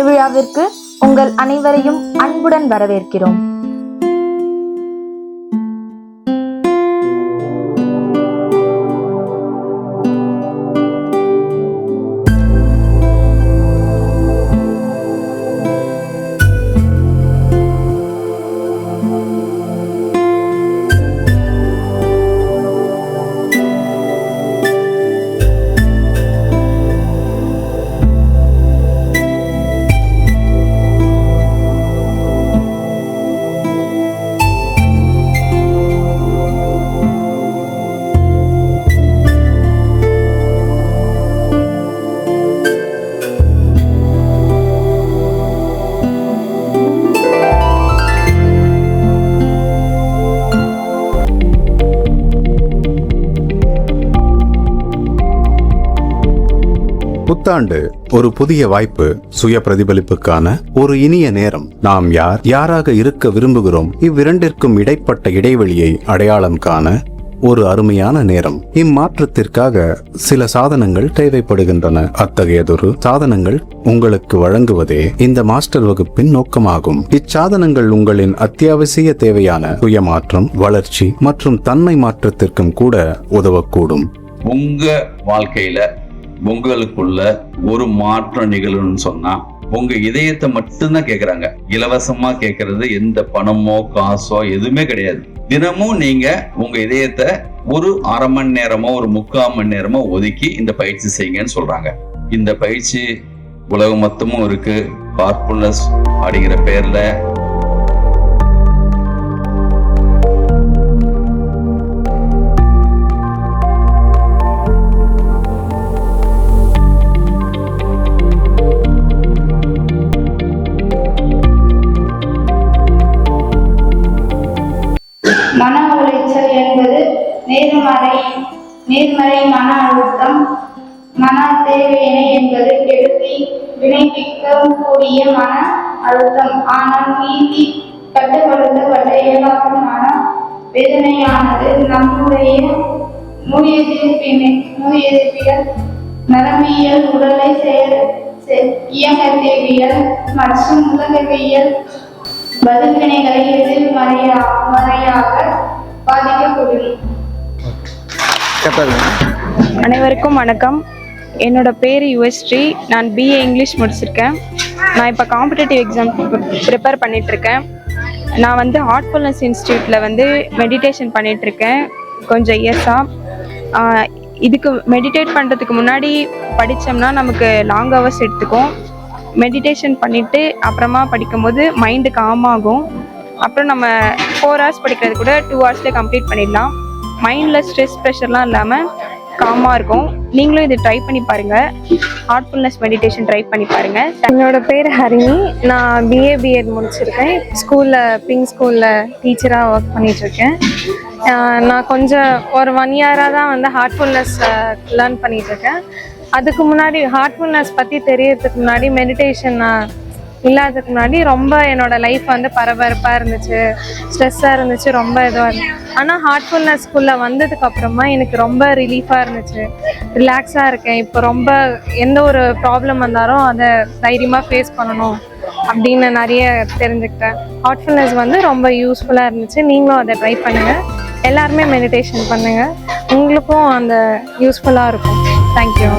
திருவிழாவிற்கு உங்கள் அனைவரையும் அன்புடன் வரவேற்கிறோம். புத்தாண்டு ஒரு புதிய வாய்ப்பு சுய பிரதிபலிப்புக்கான ஒரு இனிய நேரம். நாம் யார் யாராக இருக்க விரும்புகிறோம் இவ்விரண்டிற்கும் இடைப்பட்ட இடைவெளியை அடையாளம் காண ஒரு அருமையான நேரம். இம்மாற்றத்திற்காக சில சாதனங்கள் தேவைப்படுகின்றன. அத்தகையதொரு சாதனங்கள் உங்களுக்கு வழங்குவதே இந்த மாஸ்டர் வகுப்பின் நோக்கமாகும். இச்சாதனங்கள் உங்களின் அத்தியாவசிய தேவையான சுயமாற்றம் வளர்ச்சி மற்றும் தன்மை மாற்றத்திற்கும் கூட உதவக்கூடும். உங்க வாழ்க்கையில உங்களுக்குள்ள ஒரு மாற்றம் நிகழும்னு சொன்னா உங்க இதயத்தை மட்டும்தான் கேக்குறாங்க. இலவசமா கேக்குறது எந்த பணமோ காசோ எதுவுமே கிடையாது. தினமும் நீங்க உங்க இதயத்தை ஒரு அரை மணி நேரமோ ஒரு முக்கால் மணி நேரமோ ஒதுக்கி இந்த பயிற்சி செய்யுங்கன்னு சொல்றாங்க. இந்த பயிற்சி உலகம் மொத்தமும் இருக்கு. பார்ப்புலஸ் அப்படிங்கிற பேர்ல நேர்மறை நேர்மறை மன அழுத்தம் மன தேவையினை என்பது கெடுதி வினைப்பிக்கக்கூடிய மன அழுத்தம் ஆனால் மீதி கட்டுப்படுத்தப்பட்ட இயலாத வேதனையானது நம்முடைய நோய் எதிர்ப்பினை நோய் எதிர்ப்பியல் நரம்பியல் உடலை செயல் செ- மற்றும் உலகவியல் பதில்வினைகளை எதிர்மறையா முறையாக பாதிக்கக்கூடும். அனைவருக்கும் வணக்கம். என்னோட பேர் யுஎஸ்ரீ. நான் பிஏ இங்கிலீஷ் முடிச்சிருக்கேன். நான் இப்போ காம்படிட்டிவ் எக்ஸாம் ப்ரிப்பேர் பண்ணிகிட்ருக்கேன் நான் வந்து ஹார்ட்ஃபுல்னஸ் இன்ஸ்டியூட்டில் வந்து மெடிடேஷன் பண்ணிகிட்ருக்கேன் கொஞ்சம் இயர்ஸாக இதுக்கு மெடிடேட் பண்ணுறதுக்கு முன்னாடி படித்தோம்னா நமக்கு லாங் ஹவர்ஸ் எடுத்துக்கும். மெடிடேஷன் பண்ணிவிட்டு அப்புறமா படிக்கும்போது மைண்டு காம் ஆகும். அப்புறம் நம்ம ஃபோர் ஹவர்ஸ் படிக்கிறது கூட டூ ஹவர்ஸ்லேயே கம்ப்ளீட் பண்ணிடலாம். மைண்டில் ஸ்ட்ரெஸ் ப்ரெஷர்லாம் இல்லாமல் காமாக இருக்கும். நீங்களும் இது ட்ரை பண்ணி பாருங்கள் ஹார்ட்ஃபுல்னஸ் மெடிடேஷன் ட்ரை பண்ணி பாருங்கள் என்னோட பேர் ஹரிணி. நான் பிஏ பிஎட் முடிச்சிருக்கேன். ஸ்கூலில் பிங்க் ஸ்கூலில் டீச்சராக ஒர்க் பண்ணிகிட்ருக்கேன் நான் கொஞ்சம் ஒரு ஒன் இயராக தான் வந்து ஹார்ட்ஃபுல்னஸ் லேர்ன் பண்ணிகிட்ருக்கேன் அதுக்கு முன்னாடி ஹார்ட்ஃபுல்னஸ் பற்றி தெரியறதுக்கு முன்னாடி மெடிடேஷன் நான் இல்லாததுக்கு முன்னாடி ரொம்ப என்னோட லைஃப் வந்து பரபரப்பாக இருந்துச்சு. ஸ்ட்ரெஸ்ஸாக இருந்துச்சு ரொம்ப இதுவாக இருந்துச்சு. ஆனால் ஹார்ட்ஃபுல்னஸ் ஸ்கூலில் வந்ததுக்கு அப்புறமா எனக்கு ரொம்ப ரிலீஃபாக இருந்துச்சு. ரிலாக்ஸாக இருக்கேன். இப்போ ரொம்ப எந்த ஒரு ப்ராப்ளம் வந்தாலும் அதை தைரியமாக ஃபேஸ் பண்ணணும் அப்படின்னு நிறைய தெரிஞ்சுக்கிட்டேன். ஹார்ட்ஃபுல்னஸ் வந்து ரொம்ப யூஸ்ஃபுல்லாக இருந்துச்சு. நீங்களும் அதை ட்ரை பண்ணுங்கள் எல்லாருமே மெடிடேஷன் பண்ணுங்கள் உங்களுக்கும் அந்த யூஸ்ஃபுல்லாக இருக்கும். தேங்க்யூ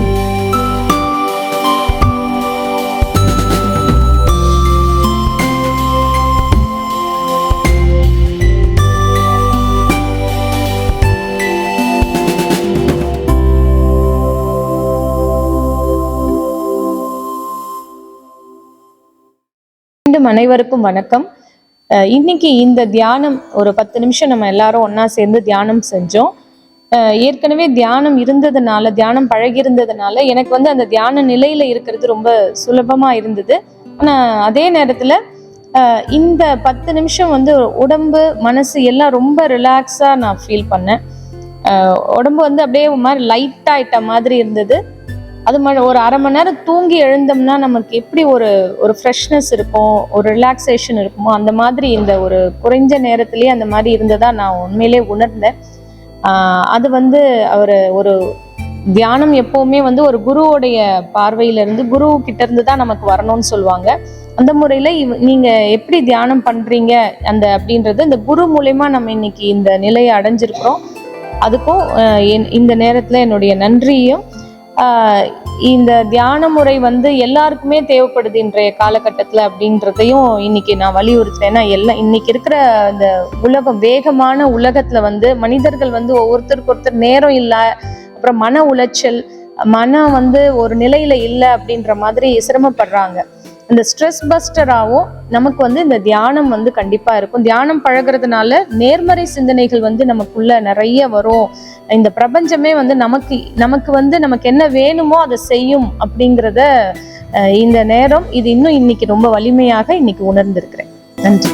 மீண்டும் அனைவருக்கும் வணக்கம். அஹ் இன்னைக்கு இந்த தியானம் ஒரு பத்து நிமிஷம் நம்ம எல்லாரும் ஒன்னா சேர்ந்து தியானம் செஞ்சோம். அஹ் ஏற்கனவே தியானம் இருந்ததுனால தியானம் பழகி இருந்ததுனால எனக்கு வந்து அந்த தியான நிலையில இருக்கிறது ரொம்ப சுலபமா இருந்தது. ஆனா அதே நேரத்துல இந்த பத்து நிமிஷம் வந்து உடம்பு மனசு எல்லாம் ரொம்ப ரிலாக்ஸா நான் ஃபீல் பண்ணேன். உடம்பு வந்து அப்படியே ஒரு மாதிரி லைட் ஆயிட்ட மாதிரி இருந்தது. அது மாதிரி ஒரு அரை மணி நேரம் தூங்கி எழுந்தோம்னா நமக்கு எப்படி ஒரு ஒரு ஃப்ரெஷ்னஸ் இருக்கும் ஒரு ரிலாக்ஸேஷன் இருக்குமோ அந்த மாதிரி இந்த ஒரு குறைஞ்ச நேரத்துலேயே அந்த மாதிரி இருந்ததா நான் உண்மையிலே உணர்ந்தேன். அது வந்து அவர் ஒரு தியானம் எப்போவுமே வந்து ஒரு குருவோடைய பார்வையிலேருந்து குரு கிட்ட இருந்து தான் நமக்கு வரணும்னு சொல்லுவாங்க. அந்த முறையில் இவ் நீங்கள் எப்படி தியானம் பண்ணுறீங்க அந்த அப்படின்றது இந்த குரு மூலயமா நம்ம இன்னைக்கு இந்த நிலையை அடைஞ்சிருக்கிறோம். அதுக்கும் என்- இந்த நேரத்தில் என்னுடைய நன்றியும் இந்த தியான முறை வந்து எல்லாருக்குமே தேவைப்படுது இன்றைய காலகட்டத்தில் அப்படின்றதையும் இன்னைக்கு நான் வலியுறுத்துறேன். எல்லாம் இன்னைக்கு இருக்கிற இந்த உலகம் வேகமான உலகத்துல வந்து மனிதர்கள் வந்து ஒவ்வொருத்தருக்கு ஒருத்தர் நேரம் இல்லை அப்புறம் மன உளைச்சல் மனம் வந்து ஒரு நிலையில இல்லை அப்படின்ற மாதிரி சிரமப்படுறாங்க. இந்த ஸ்ட்ரெஸ் பஸ்டராகவும் நமக்கு வந்து இந்த தியானம் வந்து கண்டிப்பாக இருக்கும். தியானம் பழகுறதுனால நேர்மறை சிந்தனைகள் வந்து நமக்குள்ள நிறைய வரும். இந்த பிரபஞ்சமே வந்து நமக்கு நமக்கு வந்து நமக்கு என்ன வேணுமோ அதை செய்யும் அப்படிங்கிறத இந்த நேரம் இது இன்னும் இன்னைக்கு ரொம்ப வலிமையாக இன்னைக்கு உணர்ந்திருக்கிறேன். நன்றி.